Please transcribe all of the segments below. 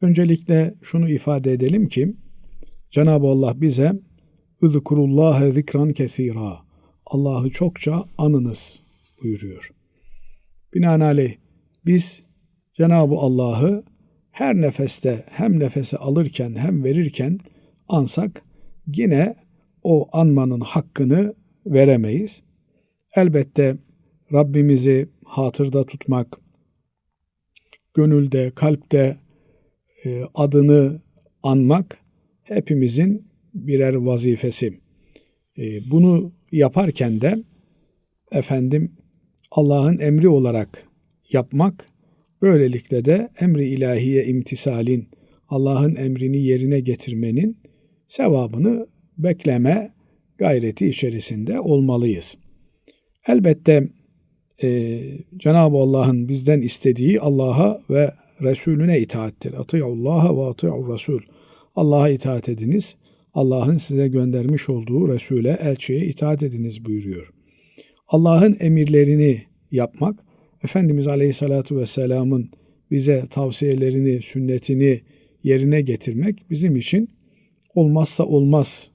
Öncelikle şunu ifade edelim ki Cenab-ı Allah bize Üzkurullâhe zikran kesîrâ Allah'ı çokça anınız buyuruyor. Binaenaleyh biz Cenab-ı Allah'ı her nefeste hem nefesi alırken hem verirken ansak yine o anmanın hakkını veremeyiz. Elbette Rabbimizi hatırda tutmak, gönülde, kalpte adını anmak hepimizin birer vazifesi. E, bunu yaparken de efendim Allah'ın emri olarak yapmak, böylelikle de emri ilahiye imtisalin, Allah'ın emrini yerine getirmenin sevabını bekleme gayreti içerisinde olmalıyız. Elbette e, Cenab-ı Allah'ın bizden istediği Allah'a ve Resulüne itaattir. Ati'ullaha ve ati'ur Resul. Allah'a itaat ediniz. Allah'ın size göndermiş olduğu Resul'e, elçiye itaat ediniz buyuruyor. Allah'ın emirlerini yapmak, Efendimiz Aleyhisselatü Vesselam'ın bize tavsiyelerini, sünnetini yerine getirmek bizim için olmazsa olmaz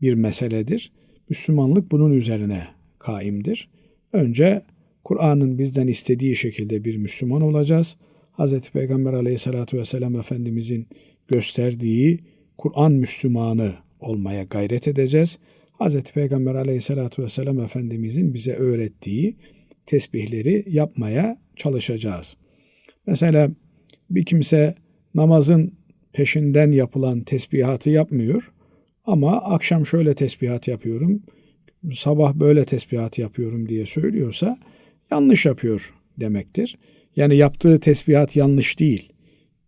bir meseledir. Müslümanlık bunun üzerine kaimdir. Önce Kur'an'ın bizden istediği şekilde bir Müslüman olacağız. Hz. Peygamber aleyhissalatü vesselam Efendimizin gösterdiği Kur'an Müslümanı olmaya gayret edeceğiz. Hz. Peygamber aleyhissalatü vesselam Efendimizin bize öğrettiği tesbihleri yapmaya çalışacağız. Mesela bir kimse namazın peşinden yapılan tesbihatı yapmıyor ama akşam şöyle tesbihat yapıyorum, sabah böyle tesbihat yapıyorum diye söylüyorsa yanlış yapıyor demektir. Yani yaptığı tesbihat yanlış değil.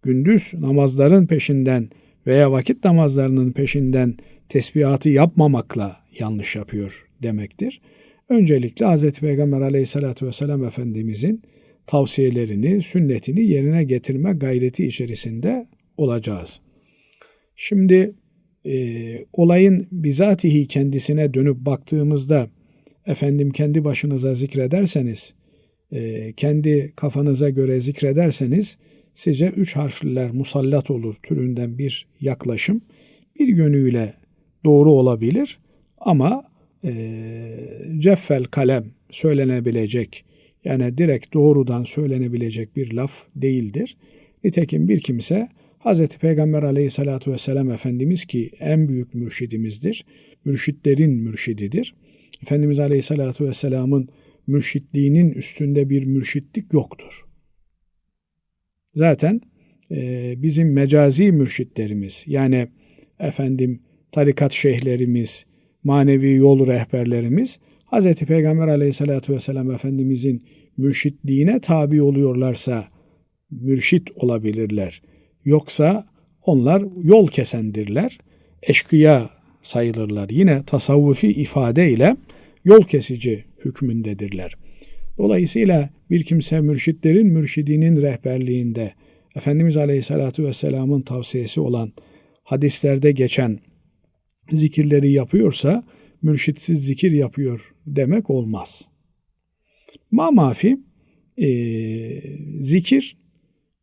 Gündüz namazların peşinden veya vakit namazlarının peşinden tesbihatı yapmamakla yanlış yapıyor demektir. Öncelikle Hz. Peygamber aleyhissalatü vesselam Efendimizin tavsiyelerini, sünnetini yerine getirme gayreti içerisinde olacağız. Şimdi e, olayın bizatihi kendisine dönüp baktığımızda efendim kendi başınıza zikrederseniz, kendi kafanıza göre zikrederseniz size üç harfliler musallat olur türünden bir yaklaşım bir yönüyle doğru olabilir ama e, ceffel kalem söylenebilecek yani direkt doğrudan söylenebilecek bir laf değildir. Nitekim bir kimse Hz. Peygamber aleyhissalatu vesselam Efendimiz ki en büyük mürşidimizdir, mürşitlerin mürşididir. Efendimiz aleyhissalatu vesselamın mürşitliğinin üstünde bir mürşitlik yoktur. Zaten e, bizim mecazi mürşitlerimiz yani efendim tarikat şeyhlerimiz, manevi yol rehberlerimiz Hz. Peygamber aleyhissalatu vesselam Efendimizin mürşitliğine tabi oluyorlarsa mürşit olabilirler. Yoksa onlar yol kesendirler, eşkıya sayılırlar. Yine tasavvufi ifadeyle yol kesici hükmündedirler. Dolayısıyla bir kimse mürşitlerin mürşidinin rehberliğinde Efendimiz Aleyhisselatü Vesselam'ın tavsiyesi olan hadislerde geçen zikirleri yapıyorsa mürşitsiz zikir yapıyor demek olmaz. Ma mafi e, zikir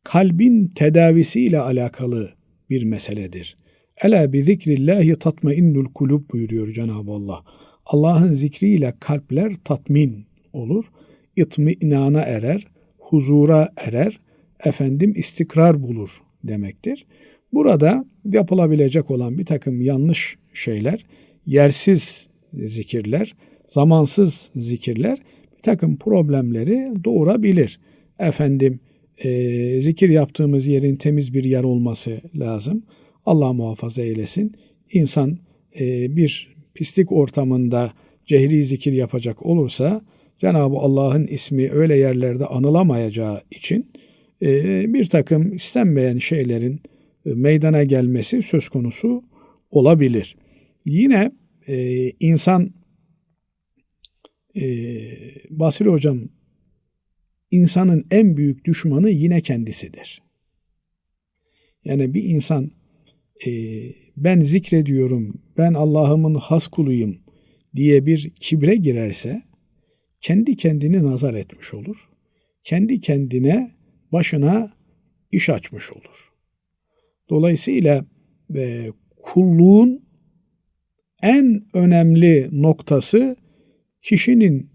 kalbin tedavisiyle alakalı bir meseledir. Ela bi zikrillahi tatmainnul kulub buyuruyor Cenab-ı Allah. Allah'ın zikriyle kalpler tatmin olur, itminana erer, huzura erer, efendim istikrar bulur demektir. Burada yapılabilecek olan bir takım yanlış şeyler, yersiz zikirler, zamansız zikirler bir takım problemleri doğurabilir. Efendim e, zikir yaptığımız yerin temiz bir yer olması lazım. Allah muhafaza eylesin. İnsan e, bir pislik ortamında cehri zikir yapacak olursa Cenab-ı Allah'ın ismi öyle yerlerde anılamayacağı için e, bir takım istenmeyen şeylerin e, meydana gelmesi söz konusu olabilir. Yine e, insan Basri Hocam insanın en büyük düşmanı yine kendisidir. Yani bir insan ben zikrediyorum, ben Allah'ımın has kuluyum diye bir kibre girerse kendi kendini nazar etmiş olur. Kendi kendine başına iş açmış olur. Dolayısıyla e, kulluğun en önemli noktası kişinin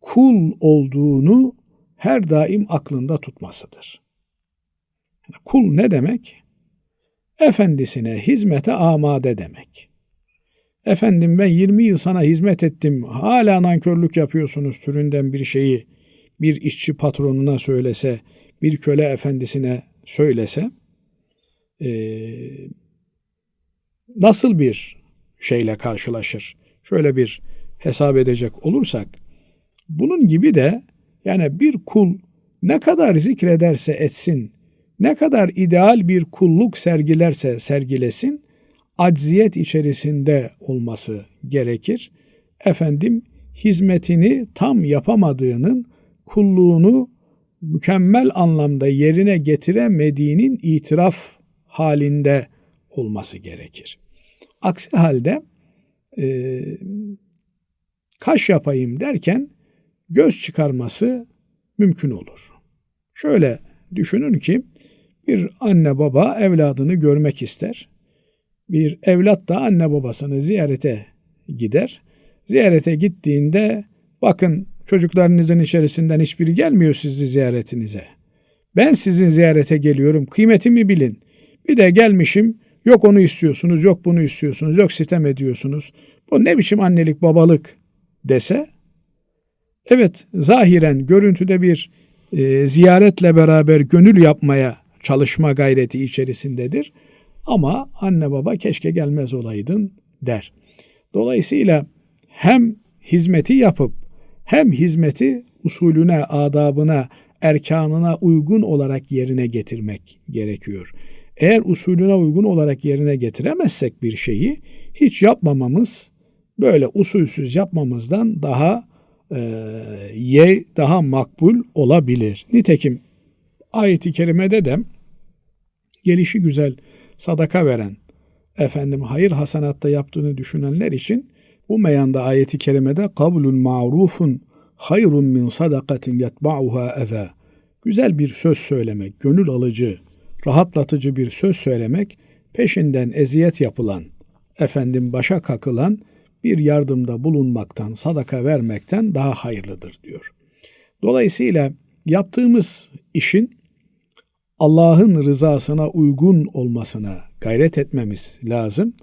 kul olduğunu her daim aklında tutmasıdır. Kul ne demek? Efendisine hizmete amade demek. Efendim ben 20 yıl sana hizmet ettim, hala nankörlük yapıyorsunuz türünden bir şeyi. Bir işçi patronuna söylese, bir köle efendisine söylese, e, nasıl bir şeyle karşılaşır? Şöyle bir hesap edecek olursak, bunun gibi de yani bir kul ne kadar zikrederse etsin, ne kadar ideal bir kulluk sergilerse sergilesin, acziyet içerisinde olması gerekir. Efendim hizmetini tam yapamadığının kulluğunu mükemmel anlamda yerine getiremediğinin itiraf halinde olması gerekir. Aksi halde e, kaş yapayım derken göz çıkarması mümkün olur. Şöyle düşünün ki bir anne baba evladını görmek ister. Bir evlat da anne babasını ziyarete gider. Ziyarete gittiğinde bakın çocuklarınızın içerisinden hiçbiri gelmiyor sizi ziyaretinize. Ben sizin ziyarete geliyorum. Kıymetimi bilin. Bir de gelmişim yok onu istiyorsunuz, yok bunu istiyorsunuz, yok sitem ediyorsunuz. Bu ne biçim annelik babalık dese evet zahiren görüntüde bir e, ziyaretle beraber gönül yapmaya çalışma gayreti içerisindedir. Ama anne baba keşke gelmez olaydın der. Dolayısıyla hem hizmeti yapıp hem hizmeti usulüne, adabına, erkanına uygun olarak yerine getirmek gerekiyor. Eğer usulüne uygun olarak yerine getiremezsek bir şeyi hiç yapmamamız böyle usulsüz yapmamızdan daha e, ye daha makbul olabilir. Nitekim ayeti kerimede de gelişi güzel sadaka veren efendim hayır hasanatta yaptığını düşünenler için bu meyanda ayeti kerimede kavlun ma'rufun hayrun min sadakatin yetba'uha eza. Güzel bir söz söylemek, gönül alıcı, rahatlatıcı bir söz söylemek, peşinden eziyet yapılan, efendim başa kakılan bir yardımda bulunmaktan, sadaka vermekten daha hayırlıdır diyor. Dolayısıyla yaptığımız işin Allah'ın rızasına uygun olmasına gayret etmemiz lazım.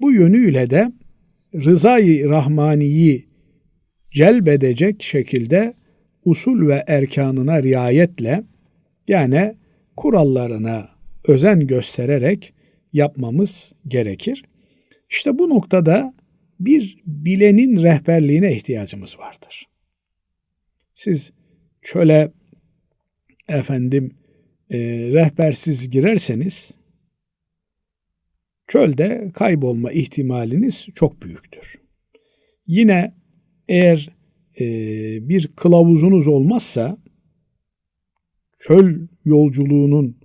Bu yönüyle de rızayı rahmaniyi celbedecek şekilde usul ve erkanına riayetle yani kurallarına özen göstererek yapmamız gerekir. İşte bu noktada bir bilenin rehberliğine ihtiyacımız vardır. Siz çöle efendim e, rehbersiz girerseniz çölde kaybolma ihtimaliniz çok büyüktür. Yine eğer e, bir kılavuzunuz olmazsa çöl yolculuğunun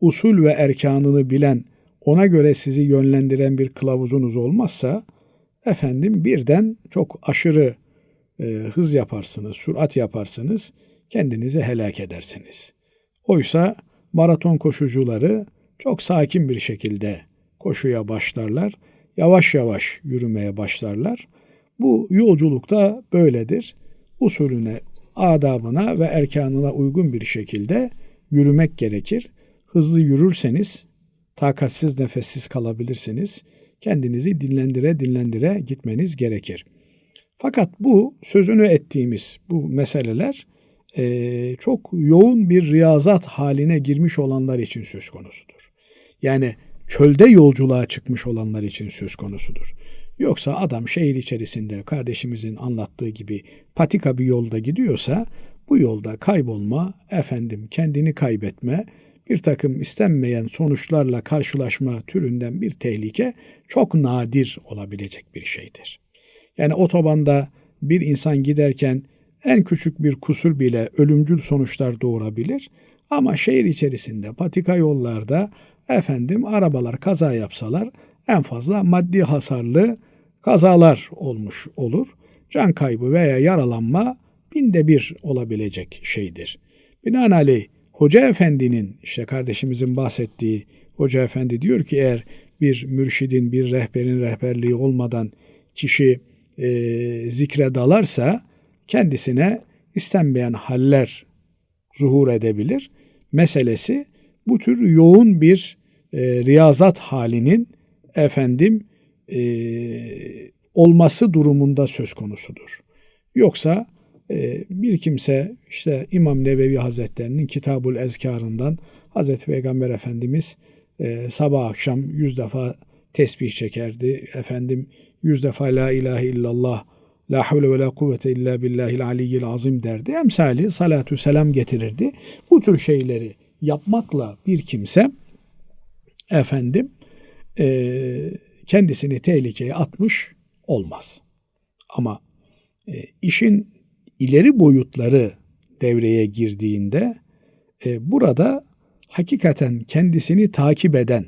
usul ve erkanını bilen, ona göre sizi yönlendiren bir kılavuzunuz olmazsa efendim birden çok aşırı e, hız yaparsınız, sürat yaparsınız, kendinizi helak edersiniz. Oysa maraton koşucuları çok sakin bir şekilde koşuya başlarlar. Yavaş yavaş yürümeye başlarlar. Bu yolculukta böyledir. Usulüne, adabına ve erkanına uygun bir şekilde yürümek gerekir. Hızlı yürürseniz takatsiz nefessiz kalabilirsiniz. Kendinizi dinlendire dinlendire gitmeniz gerekir. Fakat bu sözünü ettiğimiz bu meseleler e, çok yoğun bir riyazat haline girmiş olanlar için söz konusudur. Yani çölde yolculuğa çıkmış olanlar için söz konusudur. Yoksa adam şehir içerisinde kardeşimizin anlattığı gibi patika bir yolda gidiyorsa bu yolda kaybolma, efendim kendini kaybetme, bir takım istenmeyen sonuçlarla karşılaşma türünden bir tehlike çok nadir olabilecek bir şeydir. Yani otobanda bir insan giderken en küçük bir kusur bile ölümcül sonuçlar doğurabilir. Ama şehir içerisinde patika yollarda efendim arabalar kaza yapsalar en fazla maddi hasarlı kazalar olmuş olur. Can kaybı veya yaralanma binde bir olabilecek şeydir. Binaenaleyh Hoca Efendi'nin işte kardeşimizin bahsettiği Hoca efendi diyor ki eğer bir mürşidin, bir rehberin rehberliği olmadan kişi e, zikre dalarsa kendisine istenmeyen haller zuhur edebilir. Meselesi bu tür yoğun bir e, riyazat halinin efendim e, olması durumunda söz konusudur. Yoksa e, bir kimse işte İmam Nevevi Hazretlerinin Kitabul Ezkarından Hazreti Peygamber Efendimiz e, sabah akşam yüz defa tesbih çekerdi. Efendim yüz defa la ilahe illallah La havle ve la kuvvete illa billahil aliyyil azim derdi. Emsali salatu selam getirirdi. Bu tür şeyleri yapmakla bir kimse efendim e, kendisini tehlikeye atmış olmaz. Ama e, işin ileri boyutları devreye girdiğinde e, burada hakikaten kendisini takip eden,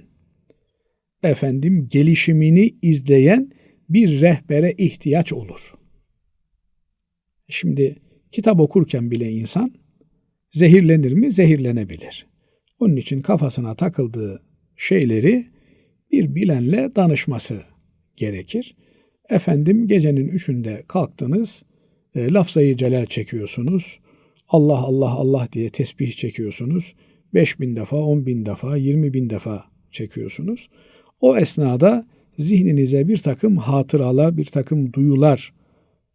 efendim gelişimini izleyen bir rehbere ihtiyaç olur. Şimdi kitap okurken bile insan zehirlenir mi? Zehirlenebilir. Onun için kafasına takıldığı şeyleri bir bilenle danışması gerekir. Efendim gecenin üçünde kalktınız, e, lafzayı celal çekiyorsunuz. Allah Allah Allah diye tesbih çekiyorsunuz. Beş bin defa, on bin defa, yirmi bin defa çekiyorsunuz. O esnada zihninize bir takım hatıralar, bir takım duyular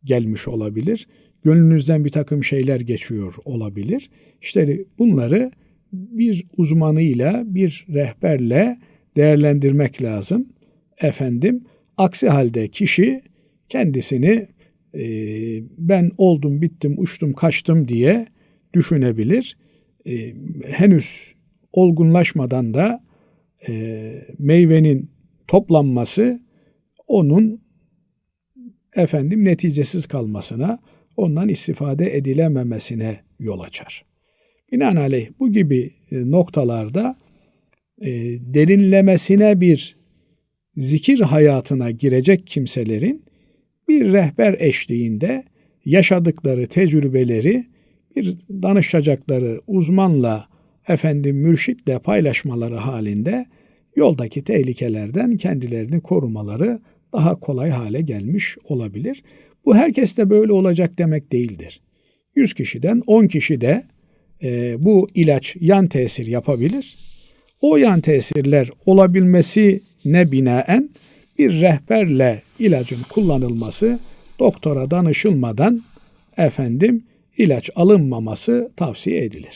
gelmiş olabilir. Gönlünüzden bir takım şeyler geçiyor olabilir. İşte bunları bir uzmanıyla, bir rehberle değerlendirmek lazım. Efendim, aksi halde kişi kendisini e, ben oldum, bittim, uçtum, kaçtım diye düşünebilir. E, henüz olgunlaşmadan da e, meyvenin toplanması onun efendim neticesiz kalmasına, ondan istifade edilememesine yol açar. Binaenaleyh bu gibi e, noktalarda e, derinlemesine bir zikir hayatına girecek kimselerin bir rehber eşliğinde yaşadıkları tecrübeleri bir danışacakları uzmanla efendim mürşitle paylaşmaları halinde yoldaki tehlikelerden kendilerini korumaları daha kolay hale gelmiş olabilir. Bu herkes de böyle olacak demek değildir. 100 kişiden 10 kişi de e, bu ilaç yan tesir yapabilir. O yan tesirler olabilmesine binaen bir rehberle ilacın kullanılması doktora danışılmadan efendim ilaç alınmaması tavsiye edilir.